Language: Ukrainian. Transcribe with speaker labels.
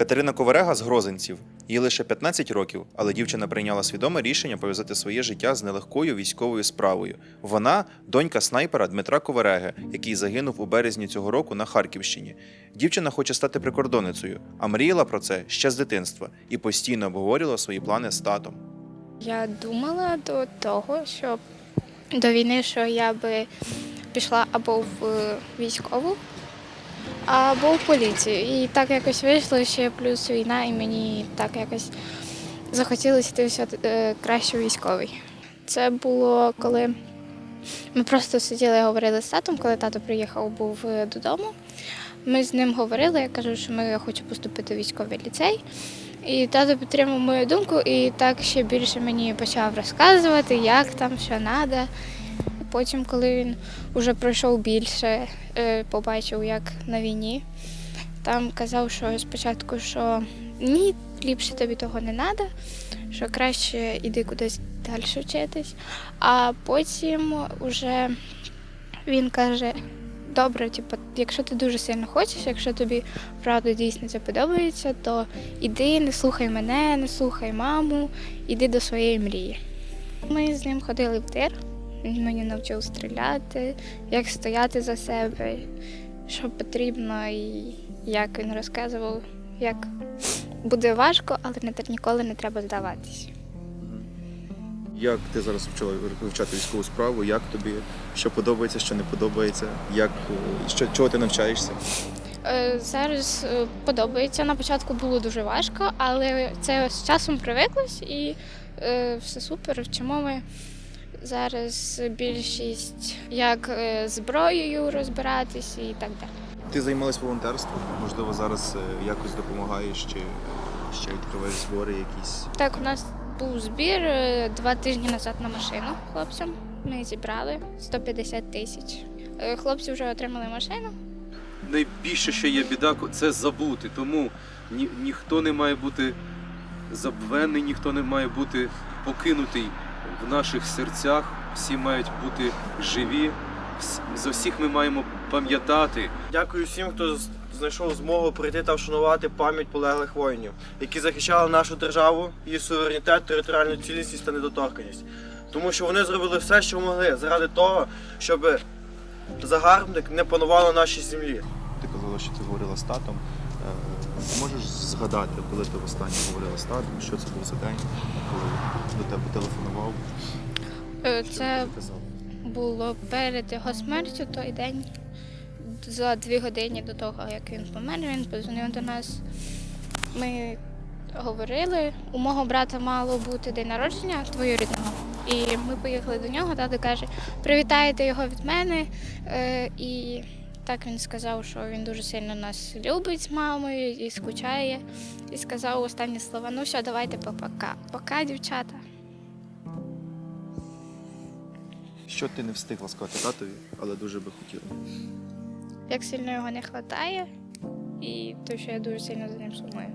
Speaker 1: Катерина Коварега з Грозинців. Їй лише 15 років, але дівчина прийняла свідоме рішення пов'язати своє життя з нелегкою військовою справою. Вона донька снайпера Дмитра Ковареги, який загинув у березні цього року на Харківщині. Дівчина хоче стати прикордонницею, а мріяла про це ще з дитинства і постійно обговорювала свої плани з татом.
Speaker 2: Я думала до того, що до війни, що я би пішла або в військову, або в поліцію. І так якось вийшло ще плюс війна, і мені так якось захотілося йти все краще військовий. Це було коли ми просто сиділи і говорили з татом, коли тато приїхав був е, додому. Ми з ним говорили, я кажу, що ми хочу поступити в військовий ліцей. І тато підтримав мою думку, і так ще більше мені почав розказувати, як там, що треба. Потім, коли він вже пройшов більше, е, побачив, як на війні, там казав, що спочатку, що ні, ліпше тобі того не треба, що краще йди кудись далі вчитись. А потім вже він каже: добре, типу, якщо ти дуже сильно хочеш, якщо тобі правда дійсно це подобається, то іди, не слухай мене, не слухай маму, іди до своєї мрії. Ми з ним ходили в тир, він мені навчив стріляти, як стояти за себе, що потрібно, і як він розказував, як буде важко, але не ніколи не треба здаватись.
Speaker 1: Як ти зараз почала вивчати військову справу? Як тобі що подобається, що не подобається? Як що чого ти навчаєшся?
Speaker 2: Е, Зараз е, подобається. На початку було дуже важко, але це з часом привиклось і е, все супер. Вчимо ми зараз більшість як е, зброєю розбиратись і так далі.
Speaker 1: Ти займалась волонтерством? Можливо, зараз е, якось допомагаєш чи ще відкриваєш збори якісь.
Speaker 2: Так, у нас був збір е, два тижні назад на машину хлопцям. Ми зібрали 150 тисяч. Хлопці вже отримали машину.
Speaker 3: найбільше, що є біда, це забути. Тому ні, ніхто не має бути забвений, ніхто не має бути покинутий в наших серцях. Всі мають бути живі. За всіх ми маємо пам'ятати.
Speaker 4: Дякую всім, хто знайшов змогу прийти та вшанувати пам'ять полеглих воїнів, які захищали нашу державу, її суверенітет, територіальну цілісність та недоторканність. Тому що вони зробили все, що могли, заради того, щоб загарбник не панував на нашій землі.
Speaker 1: Ти казала, що ти говорила з татом. Можеш згадати, коли ти востаннє говорила з татом, що це був за день, коли до тебе телефонував?
Speaker 2: Е, Це було перед його смертю той день. За дві години до того, як він помер, він подзвонив до нас. Ми говорили. У мого брата мало бути день народження двоюрідного. І ми поїхали до нього, тато каже, привітайте його від мене. Е, і так він сказав, що він дуже сильно нас любить з мамою і скучає. І сказав останні слова: ну все, давайте пока. Пока, дівчата.
Speaker 1: Що ти не встигла сказати татові, але дуже би хотіла.
Speaker 2: як сильно його не вистачає, і те, що я дуже сильно за ним сумую.